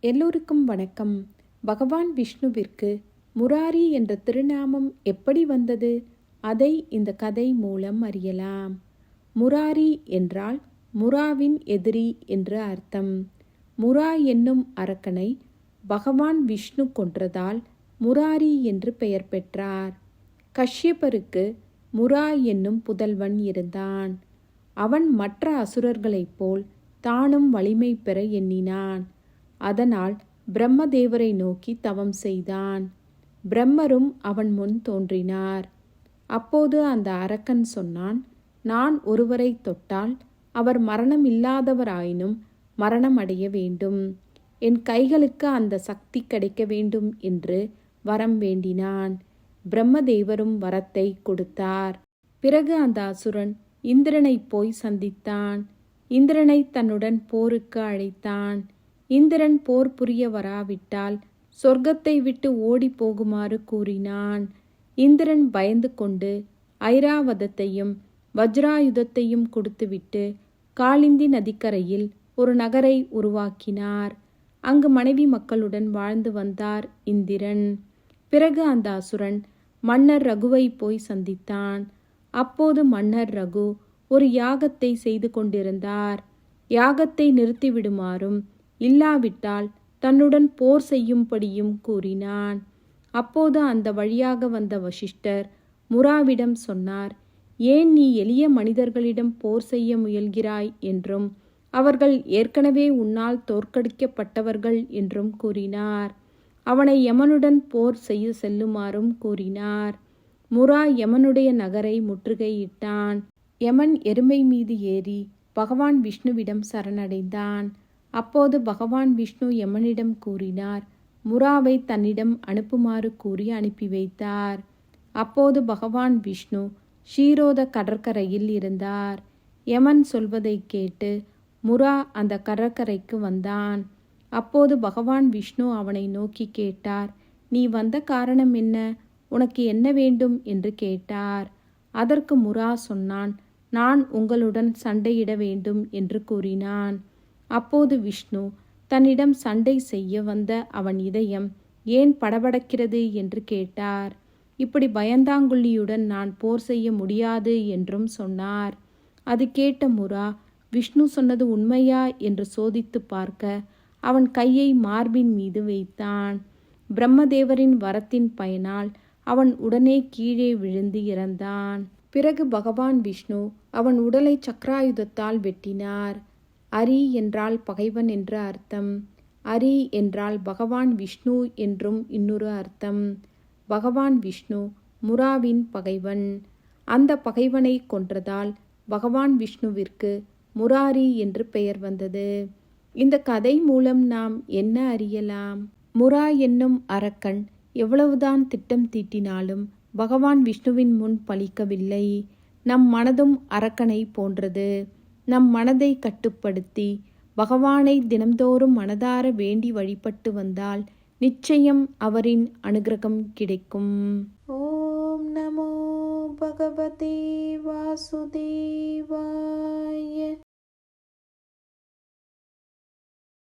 எல்லோருக்கும் வணக்கம். பகவான் விஷ்ணுவிற்கு முராரி என்ற திருநாமம் எப்படி வந்தது? அதை இந்த கதை மூலம் அறியலாம். முராரி என்றால் முராவின் எதிரி என்று அர்த்தம். முரா என்னும் அரக்கனை பகவான் விஷ்ணு கொன்றதால் முராரி என்று பெயர் பெற்றார். கஷ்யபருக்கு முரா என்னும் புதல்வன் இருந்தான். அவன் மற்ற அசுரர்களைப் போல் தானும் வலிமை பெற எண்ணினான். அதனால் பிரம்மதேவரை நோக்கி தவம் செய்தான். பிரம்மரும் அவன் முன் தோன்றினார். அப்போது அந்த அரக்கன் சொன்னான் நான் ஒருவரை தொட்டால் அவர் மரணம் இல்லாதவராயினும் மரணம் அடைய வேண்டும். என் கைகளுக்கு அந்த சக்தி கிடைக்க வேண்டும் என்று வரம் வேண்டினான். பிரம்மதேவரும் வரத்தை கொடுத்தார். பிறகு அந்த அசுரன் இந்திரனை போய் சந்தித்தான். இந்திரனை தன்னுடன் போருக்கு அழைத்தான். இந்திரன் போர் புரிய வராவிட்டால் சொர்க்கத்தை விட்டு ஓடி போகுமாறு கூறினான். இந்திரன் பயந்து கொண்டு ஐராவதத்தையும் வஜ்ராயுதத்தையும் கொடுத்துவிட்டு காளிந்தி நதிக்கரையில் ஒரு நகரை உருவாக்கினார். அங்கு மனைவி மக்களுடன் வாழ்ந்து வந்தார் இந்திரன். பிறகு அந்த அசுரன் மன்னர் ரகுவை போய் சந்தித்தான். அப்போது மன்னர் ரகு ஒரு யாகத்தை செய்து கொண்டிருந்தார். யாகத்தை நிறுத்திவிடுமாறும் இல்லாவிட்டால் தன்னுடன் போர் செய்யும்படியும் கூறினான். அப்போது அந்த வழியாக வந்த வசிஷ்டர் முராவிடம் சொன்னார் ஏன் நீ எளிய மனிதர்களிடம் போர் செய்ய முயல்கிறாய்? என்றும் அவர்கள் ஏற்கனவே உன்னால் தோற்கடிக்கப்பட்டவர்கள் என்றும் கூறினார். அவனை யமனுடன் போர் செய்ய செல்லுமாறும் கூறினார். முரா யமனுடைய நகரை முற்றுகையிட்டான். யமன் எருமை மீது ஏறி பகவான் விஷ்ணுவிடம் சரணடைந்தான். அப்போது பகவான் விஷ்ணு யமனிடம் கூறினார் முராவை தன்னிடம் அனுப்புமாறு கூறி அனுப்பி வைத்தார். அப்போது பகவான் விஷ்ணு ஷீரோத கடற்கரையில் இருந்தார். யமன் சொல்வதை கேட்டு முரா அந்த கடற்கரைக்கு வந்தான். அப்போது பகவான் விஷ்ணு அவனை நோக்கி கேட்டார் நீ வந்த காரணம் என்ன? உனக்கு என்ன வேண்டும்? என்று கேட்டார். அதற்கு முரா சொன்னான் நான் உங்களுடன் சண்டையிட வேண்டும் என்று கூறினான். அப்போது விஷ்ணு தன்னிடம் சண்டை செய்ய வந்த அவன் இதயம் ஏன் படபடக்கிறது? என்று கேட்டார். இப்படி பயந்தாங்குள்ளியுடன் நான் போர் செய்ய முடியாது என்றும் சொன்னார். அது கேட்ட முரா விஷ்ணு சொன்னது உண்மையா? என்று சோதித்து பார்க்க அவன் கையை மார்பின் மீது வைத்தான். பிரம்மதேவரின் வரத்தின் பயனால் அவன் உடனே கீழே விழுந்து இறந்தான். பிறகு பகவான் விஷ்ணு அவன் உடலை சக்கராயுதத்தால் வெட்டினார். அரி என்றால் பகைவன் என்று அர்த்தம். அரி என்றால் பகவான் விஷ்ணு என்றும் இன்னொரு அர்த்தம். பகவான் விஷ்ணு முராவின் பகைவன். அந்த பகைவனை கொன்றதால் பகவான் விஷ்ணுவிற்கு முராரி என்று பெயர் வந்தது. இந்த கதை மூலம் நாம் என்ன அறியலாம்? முரா என்னும் அரக்கன் எவ்வளவுதான் திட்டம் தீட்டினாலும் பகவான் விஷ்ணுவின் முன் பலிக்கவில்லை நம் மனதும் அரக்கனை போன்றது. நம் மனதை கட்டுப்படுத்தி பகவானை தினம்தோறும் மனதார வேண்டி வழிபட்டு வந்தால் நிச்சயம் அவரின் அனுகிரகம் கிடைக்கும். ஓம் நமோ பகவதே வாசுதேவாய